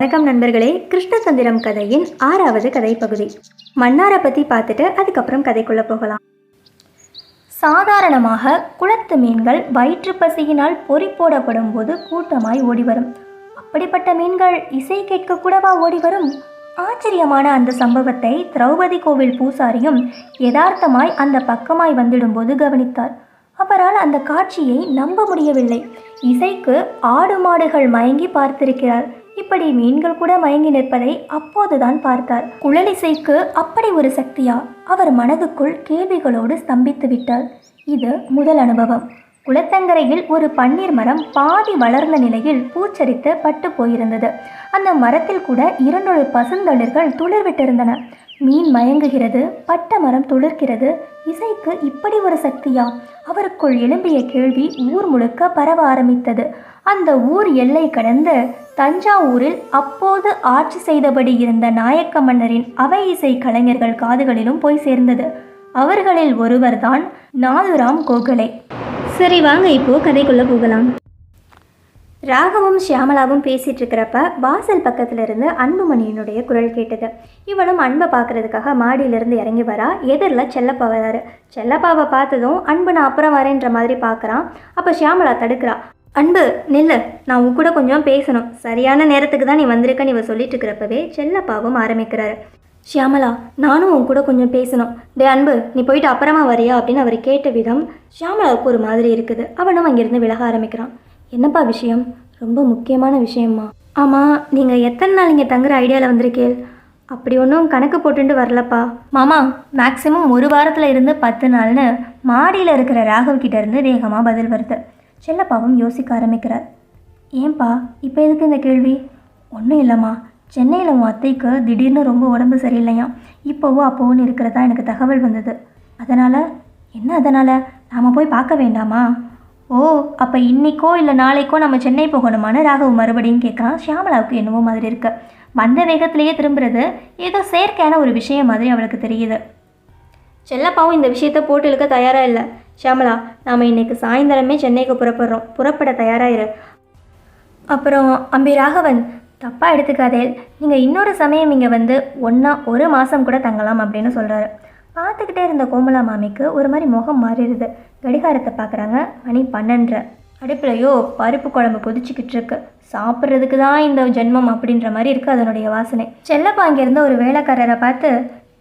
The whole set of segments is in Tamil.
வணக்கம் நண்பர்களே. கிருஷ்ணசந்திரம் கதையின் ஆறாவது கதை பகுதி மன்னாரை பற்றி பார்த்துட்டு அதுக்கப்புறம் கதைக்குள்ளே போகலாம். சாதாரணமாக குளத்து மீன்கள் வயிற்று பசியினால் பொறி போடப்படும் போது கூட்டமாய் ஓடி வரும் அப்படிப்பட்ட மீன்கள் இசை கேட்க கூடவா ஓடி வரும் ஆச்சரியமான அந்த சம்பவத்தை திரௌபதி கோவில் பூசாரியும் யதார்த்தமாய் அந்த பக்கமாய் வந்திடும்போது கவனித்தார். அவரால் அந்த காட்சியை நம்ப முடியவில்லை. இசைக்கு ஆடு மாடுகள் மயங்கி பார்த்திருக்கிறார். இப்படி மீன்கள் கூட மயங்கி நிற்பதை அப்போதுதான் பார்த்தார். குழலிசைக்கு அப்படி ஒரு சக்தியா? அவர் மனதுக்குள் கேள்விகளோடு ஸ்தம்பித்து விட்டார். இது முதல் அனுபவம். குளத்தங்கரையில் ஒரு பன்னீர் மரம் பாதி வளர்ந்த நிலையில் பூச்சரித்து பட்டு போயிருந்தது. அந்த மரத்தில் கூட இரண்டொரு பசுந்தளிர்கள் துளிர்விட்டிருந்தன. மீன் மயங்குகிறது பட்ட மரம் துளிர்க்கிறது. இசைக்கு இப்படி ஒரு சக்தியா? அவருக்குள் எழும்பிய கேள்வி ஊர் முழுக்க பரவ ஆரம்பித்தது. அந்த ஊர் எல்லை கடந்து தஞ்சாவூரில் அப்போது ஆட்சி செய்தபடி இருந்த நாயக்க மன்னரின் அவை இசை கலைஞர்கள் காதுகளிலும் போய் சேர்ந்தது. அவர்களில் ஒருவர்தான் நாதுராம் கோகலே. சரி வாங்க இப்போ கதைக்குள்ள போகலாம். ராகவும் ஷியாமலாவும் பேசிகிட்டு இருக்கிறப்ப வாசல் பக்கத்தில் இருந்து அன்புமணியினுடைய குரல் கேட்டது. இவளும் அன்பை பார்க்கறதுக்காக மாடியிலிருந்து இறங்கி வரா. எதிரில் செல்லப்பா வராரு. செல்லப்பாவை பார்த்ததும் அன்பு நான் அப்புறம் வரேன்ற மாதிரி பார்க்குறான். அப்போ ஷியாமலா தடுக்கிறா. அன்பு நில்லு. நான் உன் கூட கொஞ்சம் பேசணும். சரியான நேரத்துக்கு தான் நீ வந்திருக்கன்னு இவ சொல்லிட்டு இருக்கிறப்பவே செல்லப்பாவும் ஆரம்பிக்கிறாரு. ஷியாமலா நானும் உன் கூட கொஞ்சம் பேசணும். டே அன்பு நீ போயிட்டு அப்புறமா வரியா அப்படின்னு அவர் கேட்ட விதம் ஷியாமலாவுக்கு ஒரு மாதிரி இருக்குது. அவனும் அங்கிருந்து விலக ஆரம்பிக்கிறான். என்னப்பா விஷயம்? ரொம்ப முக்கியமான விஷயமா ஆமாம் நீங்கள் எத்தனை நாள் இங்கே தங்குற ஐடியாவில் வந்திருக்கேள் அப்படி ஒன்றும் கணக்கு போட்டுட்டு வரலப்பா. மாமா மேக்ஸிமம் ஒரு வாரத்தில் இருந்து பத்து நாள்னு மாடியில் இருக்கிற ராகவ் கிட்டேருந்து வேகமாக பதில் வருது. செல்லப்பாவும் யோசிக்க ஆரம்பிக்கிறார். ஏன்பா இப்போ எதுக்கு இந்த கேள்வி? ஒன்றும் இல்லைம்மா. சென்னையில் உன் அத்தைக்கு திடீர்னு ரொம்ப உடம்பு சரியில்லையாம் இப்போவோ அப்போவோன்னு இருக்கிறதா எனக்கு தகவல் வந்தது. அதனால் என்ன அதனால்? நாம் போய் பார்க்க வேண்டாமா? ஓ அப்போ இன்னைக்கோ இல்லை நாளைக்கோ நம்ம சென்னை போகணுமான்னு ராகவ் மறுபடியும் கேட்குறான் ஷியாமலாவுக்கு என்னவோ மாதிரி இருக்கு. வந்த வேகத்திலேயே திரும்புறது ஏதோ செயற்கையான ஒரு விஷயம் மாதிரி அவளுக்கு தெரியுது. செல்லப்பாவும் இந்த விஷயத்த போட்டு இழுக்க தயாராக இல்லை. ஷியாமலா நாம் இன்னைக்கு சாயந்தரமே சென்னைக்கு புறப்படுறோம். புறப்பட தயாராகிரு அப்புறம் அம்பி ராகவன் தப்பாக எடுத்துக்காதே. நீங்கள் இன்னொரு சமயம் இங்கே வந்து ஒன்றா ஒரு மாதம் கூட தங்கலாம் அப்படின்னு சொல்கிறாரு பார்த்துக்கிட்டே இருந்த கோமலா மாமிக்கு ஒரு மாதிரி முகம் மாறிடுது. கடிகாரத்தை பார்க்குறாங்க மணி பன்னெண்டரை அடுப்புலையோ பருப்பு குழம்பு கொதிச்சுக்கிட்டு இருக்கு. சாப்பிட்றதுக்கு தான் இந்த ஜென்மம் அப்படின்ற மாதிரி இருக்குது அதனுடைய வாசனை. செல்லப்பா அங்கேருந்த ஒரு வேலைக்காரரை பார்த்து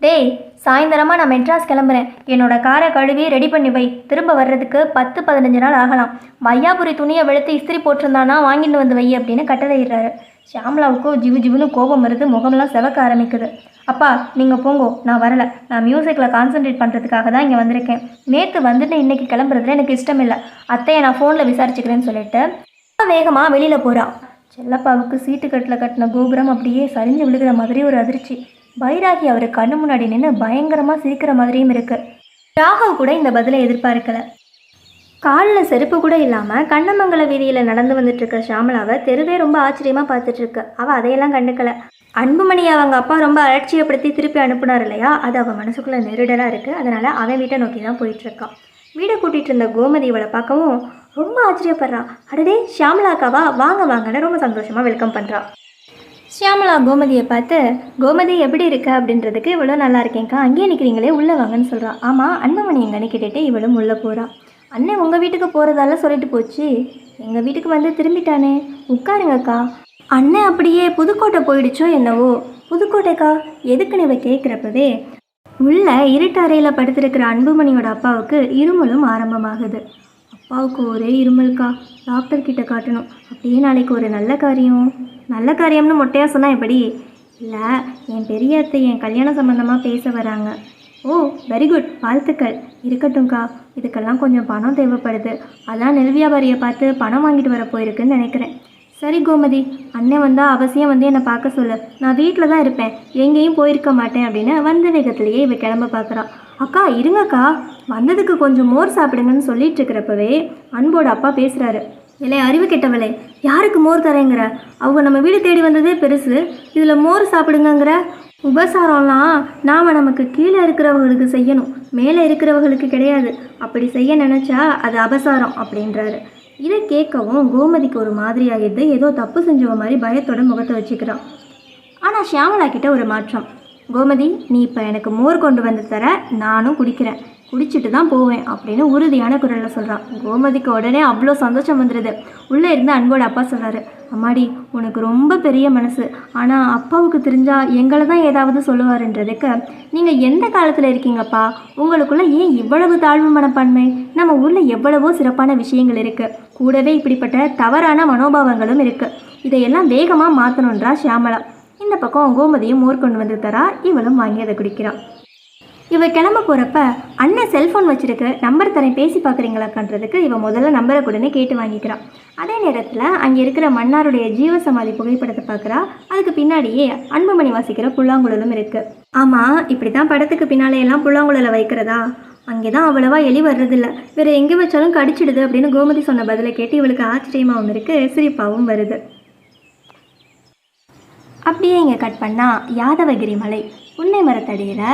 டேய் சாயந்தரமாக நான் மெட்ராஸ் கிளம்புறேன். என்னோட காரை கழுவி ரெடி பண்ணி வை. திரும்ப வர்றதுக்கு பத்து பதினஞ்சு நாள் ஆகலாம். வையாபுரி துணியை வெளுத்து இஸ்திரி போட்டிருந்தானா வாங்கிட்டு வந்து வை அப்படின்னு கட்டளையிடுறாரு. ஷியாமலாவுக்கும் ஜிவு ஜிவுன்னு கோபம் வருது முகமெல்லாம் செவக்க ஆரம்பிக்குது. அப்பா நீங்கள் போங்கோ நான் வரலை. நான் மியூசிக்கில் கான்சென்ட்ரேட் பண்ணுறதுக்காக தான் இங்கே வந்திருக்கேன். நேற்று வந்துட்டு இன்னைக்கு கிளம்புறதுல எனக்கு இஷ்டம் இல்லை அத்தையை நான் ஃபோனில் விசாரிச்சுக்கிறேன்னு சொல்லிட்டு வேகமாக வெளியில் போகிறான் செல்லப்பாவுக்கு சீட்டு கட்டில் கட்டின கோபுரம் அப்படியே சரிஞ்சு விழுகிற மாதிரி ஒரு அதிர்ச்சி. பைராகி அவர் கண்ணு முன்னாடி நின்று பயங்கரமாக சிரிக்கிற மாதிரியும் இருக்குது ராகவ் கூட இந்த பதிலை எதிர்பார்க்கலை. காலில் செருப்பு கூட இல்லாமல் கண்ணமங்கல வீதியில் நடந்து வந்துட்டு இருக்க ஷாமலாவை தெருவே ரொம்ப ஆச்சரியமாக பார்த்துட்டு இருக்கு அவள் அதையெல்லாம் கண்டுக்கல. அன்புமணி அவங்க அப்பா ரொம்ப அலட்சியப்படுத்தி திருப்பி அனுப்புனார் இல்லையா? அது அவள் மனசுக்குள்ளே நெருடலாக இருக்குது அதனால் அவன் வீட்டை நோக்கி தான் போயிட்டுருக்கான் வீடை கூட்டிகிட்டு இருந்த கோமதி இவளை பார்க்கவும் ரொம்ப ஆச்சரியப்படுறா. அடடே ஷியாமலாக்காவா வாங்க வாங்கன்னு ரொம்ப சந்தோஷமாக வெல்கம் பண்ணுறா ஷியாமலா கோமதியை பார்த்து கோமதி எப்படி இருக்க? அப்படின்றதுக்கு இவ்வளோ நல்லா இருக்கேங்க்கா அங்கேயே நிற்கிறீங்களே உள்ளே வாங்கன்னு சொல்கிறான் ஆமாம் அண்ணமணி எங்கன்னு கேட்டுட்டு இவளும் உள்ளே போகிறா அண்ணன் உங்கள் வீட்டுக்கு போகிறதால சொல்லிட்டு போச்சு. எங்கள் வீட்டுக்கு வந்து திரும்பிட்டானே. உட்காருங்கக்கா. அண்ணன் அப்படியே புதுக்கோட்டை போயிடுச்சோ என்னவோ. புதுக்கோட்டைக்கா எதுக்குன்னு இவ கேட்குறப்பவே உள்ள இருட்டறையில் படுத்திருக்கிற அன்புமணியோட அப்பாவுக்கு இருமலும் ஆரம்பமாகுது. அப்பாவுக்கு ஒரே இருமல்க்கா டாக்டர் கிட்ட காட்டணும். அப்படியே நாளைக்கு ஒரு நல்ல காரியம். நல்ல காரியம்னு மொட்டையாக சொன்னால் எப்படி? இல்லை என் பெரிய அத்தை என் கல்யாண சம்மந்தமாக பேச வராங்க. ஓ வெரி குட் வாழ்த்துக்கள். இருக்கட்டும்க்கா. இதுக்கெல்லாம் கொஞ்சம் பணம் தேவைப்படுது. அதான் நெல் வியாபாரியை பார்த்து பணம் வாங்கிட்டு வர போயிருக்குன்னு நினைக்கிறேன். சரி கோமதி. அண்ணன் வந்தால் அவசியம் வந்து என்னை பார்க்க சொல்லு. நான் வீட்டில் தான் இருப்பேன். எங்கேயும் போயிருக்க மாட்டேன் அப்படின்னு வந்த வேகத்திலேயே இவ கிளம்ப பார்க்குறா. அக்கா இருங்கக்கா. வந்ததுக்கு கொஞ்சம் மோர் சாப்பிடுங்கன்னு சொல்லிட்டு இருக்கிறப்பவே அன்போட அப்பா பேசுகிறாரு இல்லை அறிவு கெட்டவளே யாருக்கு மோர் தரேங்கிற? அவங்க நம்ம வீடு தேடி வந்ததே பெருசு. இதில் மோர் சாப்பிடுங்கங்கிற உபசாரம்லாம் நாம் நமக்கு கீழே இருக்கிறவங்களுக்கு செய்யணும். மேலே இருக்கிறவங்களுக்கு கிடையாது. அப்படி செய்ய நினச்சா அது அபசாரம் அப்படின்றாரு. இதை கேட்கவும் கோமதிக்கு ஒரு மாதிரியாகிது ஏதோ தப்பு செஞ்சவ மாதிரி பயத்தோட முகத்தை வச்சுக்கிறான். ஆனால் ஷியாமலா கிட்ட ஒரு மாற்றம். கோமதி நீ இப்போ எனக்கு மோர் கொண்டு வந்து தர நானும் குடிக்கிறேன். குடிச்சிட்டு தான் போவேன் அப்படின்னு உறுதியான குரலில் சொல்கிறான் கோமதிக்கு உடனே அவ்வளோ சந்தோஷம் வந்துடுது உள்ளே இருந்து அன்போட அப்பா சொல்கிறாரு அம்மாடி உனக்கு ரொம்ப பெரிய மனசு. ஆனால் அப்பாவுக்கு தெரிஞ்சால் எங்களை தான் ஏதாவது சொல்லுவாருன்றதுக்கு நீங்கள் எந்த காலத்தில் இருக்கீங்கப்பா? உங்களுக்குள்ளே ஏன் இவ்வளவு தாழ்வு மனப்பான்மை? நம்ம ஊரில் எவ்வளவோ சிறப்பான விஷயங்கள் இருக்குது கூடவே இப்படிப்பட்ட தவறான மனோபாவங்களும் இருக்குது இதையெல்லாம் வேகமாக மாற்றணுன்றா ஷியாமலா. இந்த பக்கம் கோமதியும் மோர் கொண்டு வந்து தரா. இவளும் வாங்கி அதை குடிக்கிறான் இவ கிளம்ப போகிறப்ப அண்ணன் செல்ஃபோன் வச்சுருக்கு நம்பர் தரேன் பேசி பார்க்குறீங்களாக்கன்றதுக்கு இவன் முதல்ல நம்பரை உடனே கேட்டு வாங்கிக்கிறான் அதே நேரத்தில் அங்கே இருக்கிற மன்னாருடைய ஜீவசமாதி புகைப்படத்தை பார்க்குறா. அதுக்கு பின்னாடியே அன்புமணி வாசிக்கிற புல்லாங்குழலும் இருக்குது ஆமாம் இப்படி தான் படத்துக்கு பின்னாலே எல்லாம் புல்லாங்குழலை வைக்கிறதா? அங்கே தான் அவ்வளவா எலி வர்றதில்ல. வேறு எங்கே வச்சாலும் கடிச்சிடுது அப்படின்னு கோமதி சொன்ன பதிலை கேட்டு இவளுக்கு ஆச்சரியமாகவும் இருக்குது சிரிப்பாகவும் வருது. அப்படியே இங்கே கட் பண்ணால் யாதவகிரி மலை. புன்னை மரத்தடியில்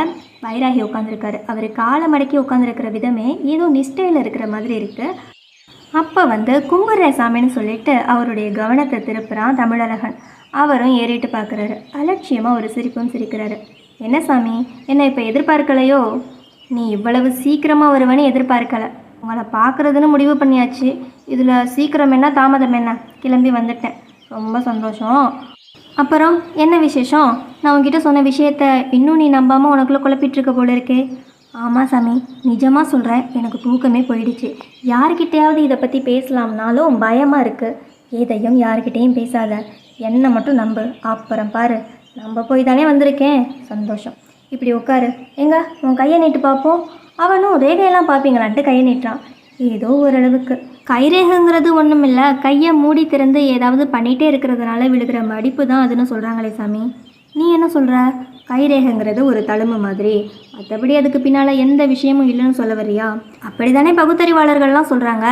வைராகி உட்காந்துருக்காரு அவர் காலை மடக்கி உட்காந்துருக்கிற விதமே ஏதோ நிஷ்டையில் இருக்கிற மாதிரி இருக்குது அப்போ வந்து கும்பரசாமின்னு சாமின்னு சொல்லிட்டு அவருடைய கவனத்தை திருப்புறான் தமிழழகன். அவரும் ஏறிட்டு பார்க்குறாரு அலட்சியமாக ஒரு சிரிப்பும் சிரிக்கிறாரு. என்ன சாமி? என்ன இப்போ எதிர்பார்க்கலையோ? நீ இவ்வளவு சீக்கிரமாக வருவேன்னு எதிர்பார்க்கலை. உங்களை பார்க்குறதுன்னு முடிவு பண்ணியாச்சு. இதில் சீக்கிரம் என்ன தாமதம் என்ன? கிளம்பி வந்துட்டேன். ரொம்ப சந்தோஷம். அப்புறம் என்ன விசேஷம்? நான் உன்கிட்ட சொன்ன விஷயத்த இன்னும் நீ நம்பாமல் உனக்குள்ளே குழப்பிட்டுருக்க போல இருக்கே. ஆமாம் சாமி நிஜமாக சொல்கிறேன் எனக்கு தூக்கமே போயிடுச்சு. யார்கிட்டயாவது இதை பற்றி பேசலாம்னாலும் பயமாக இருக்குது எதையும் யார்கிட்டேயும் பேசாத. என்னை மட்டும் நம்பு. அப்புறம் பாரு நம்ம போய் தானே வந்திருக்கேன். சந்தோஷம். இப்படி உட்காரு. எங்க? உன் கையை நீட்டு பார்ப்போம் அவனும் ரேகையெல்லாம் பார்ப்பீங்களான்ட்டு கையை நீட்டுறான். ஏதோ ஓரளவுக்கு. கைரேகைங்கிறது ஒன்றும் இல்லை கையை மூடி திறந்து ஏதாவது பண்ணிகிட்டே இருக்கிறதுனால விழுகிற மடிப்பு தான் அதுன்னு சொல்கிறாங்களே சாமி. நீ என்ன சொல்கிற கைரேகைங்கிறது ஒரு தழும்பு மாதிரி. மற்றபடி அதுக்கு பின்னால் எந்த விஷயமும் இல்லைன்னு சொல்ல வரியா அப்படி தானே பகுத்தறிவாளர்கள்லாம் சொல்கிறாங்க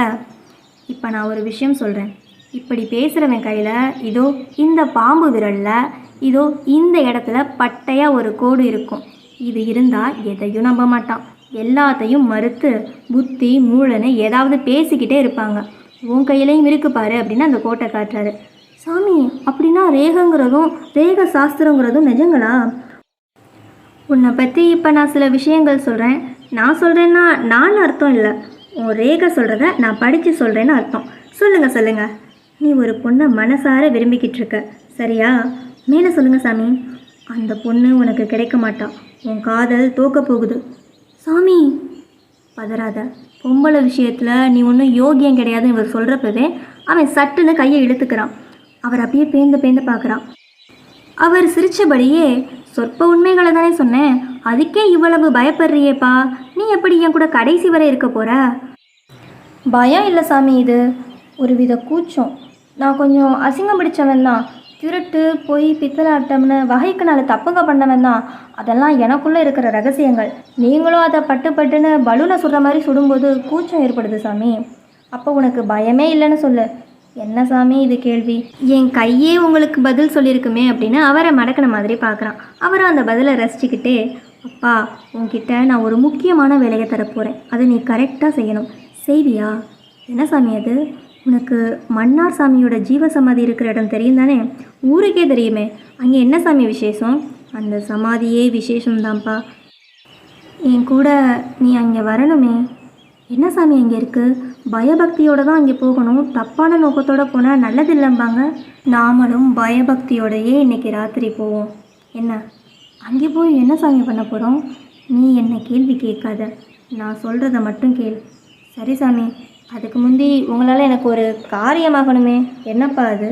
இப்போ நான் ஒரு விஷயம் சொல்கிறேன் இப்படி பேசுகிறவன் கையில் இதோ இந்த பாம்பு விரலில் இதோ இந்த இடத்துல பட்டையாக ஒரு கோடு இருக்கும். இது இருந்தால் எதையும் நம்ப மாட்டான். எல்லாத்தையும் மறுத்து புத்தி மூளைன்னு ஏதாவது பேசிக்கிட்டே இருப்பாங்க. உன் கையிலையும் இருக்கு பாரு அப்படின்னு அந்த கோட்டை காட்டுறாரு. சாமி அப்படின்னா ரேகங்கிறதும் ரேக சாஸ்திரங்கிறதும் நிஜங்களா? உன்னை பற்றி இப்போ நான் சில விஷயங்கள் சொல்கிறேன் நான் சொல்கிறேன்னா நான் அர்த்தம் இல்லை. உன் ரேகை சொல்கிறத நான் படித்து சொல்கிறேன்னு அர்த்தம். சொல்லுங்கள் சொல்லுங்கள் நீ ஒரு பொண்ணை மனசார விரும்பிக்கிட்டு இருக்க. சரியா? மேலே சொல்லுங்கள் சாமி. அந்த பொண்ணு உனக்கு கிடைக்க மாட்டா. உன் காதல் தோக்க போகுது. சாமி. பதறாத. பொம்பளை விஷயத்தில் நீ ஒன்றும் யோகியம் கிடையாதுன்னு இவர் சொல்கிறப்பவே அவன் சட்டுன்னு கையை இழுத்துக்கிறான். அவர் அப்படியே பேந்து பேந்து பார்க்குறான். அவர் சிரித்தபடியே சொற்ப உண்மைகளை தானே சொன்னேன். அதுக்கே இவ்வளவு பயப்படுறியேப்பா. நீ எப்படி என் கூட கடைசி வரை இருக்க போகிற பயம் இல்லை சாமி இது. ஒரு வித கூச்சம். நான் கொஞ்சம் அசிங்கம் பிடிச்சவன் தான். திருட்டு பொய் பித்தலாட்டம்னு வகைக்கு நாலு தப்புங்க பண்ணவன் தான். அதெல்லாம் எனக்குள்ளே இருக்கிற ரகசியங்கள். நீங்களும் அதை பட்டு பட்டுன்னு பலூனை சுடுற மாதிரி சுடும்போது கூச்சம் ஏற்படுது சாமி. அப்போ உனக்கு பயமே இல்லைன்னு சொல்லு. என்ன சாமி இது கேள்வி? என் கையே உங்களுக்கு பதில் சொல்லியிருக்குமே அப்படின்னு அவரை மடக்கின மாதிரி பார்க்குறான் அவரும் அந்த பதிலை ரசிச்சுக்கிட்டே அப்பா உன்கிட்ட நான் ஒரு முக்கியமான வேலையை தரப்போகிறேன் அதை நீ கரெக்டாக செய்யணும். செய்வியா? என்ன சாமி அது? உனக்கு மன்னார் சாமியோட ஜீவசமாதி இருக்கிற இடம் தெரியும் தானே ஊருக்கே தெரியுமே. அங்கே என்ன சாமி விசேஷம்? அந்த சமாதியே விசேஷம்தான்ப்பா. என் கூட நீ அங்கே வரணுமே. என்ன சாமி அங்கே இருக்குது பயபக்தியோடு தான் அங்கே போகணும். தப்பான நோக்கத்தோடு போனால் நல்லது இல்லைம்பாங்க நாமளும் பயபக்தியோடையே இன்னைக்கு ராத்திரி போவோம். என்ன? அங்கே போய் என்ன சாமி பண்ண போகிறோம் நீ என்ன கேள்வி கேட்காத. நான் சொல்கிறத மட்டும் கேள். சரி சாமி. அதுக்கு முந்தி உங்களால் எனக்கு ஒரு காரியமாகணுமே. என்னப்பா அது?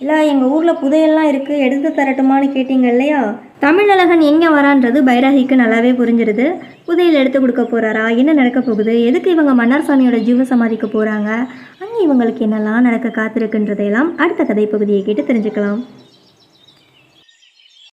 இல்லை எங்கள் ஊரில் புதையெல்லாம் இருக்குது எடுத்து தரட்டுமான்னு கேட்டீங்க இல்லையா? தமிழழகன் எங்கே வரான்றது பைராகிக்கு நல்லாவே புரிஞ்சிருது. புதையில் எடுத்து கொடுக்க போகிறாரா என்ன நடக்க போகுது? எதுக்கு இவங்க மன்னார் சாமியோட ஜீவ சமாதிக்க போகிறாங்க அங்கே இவங்களுக்கு என்னெல்லாம் நடக்க காத்திருக்குன்றதையெல்லாம் அடுத்த கதை பகுதியை கேட்டு தெரிஞ்சுக்கலாம்.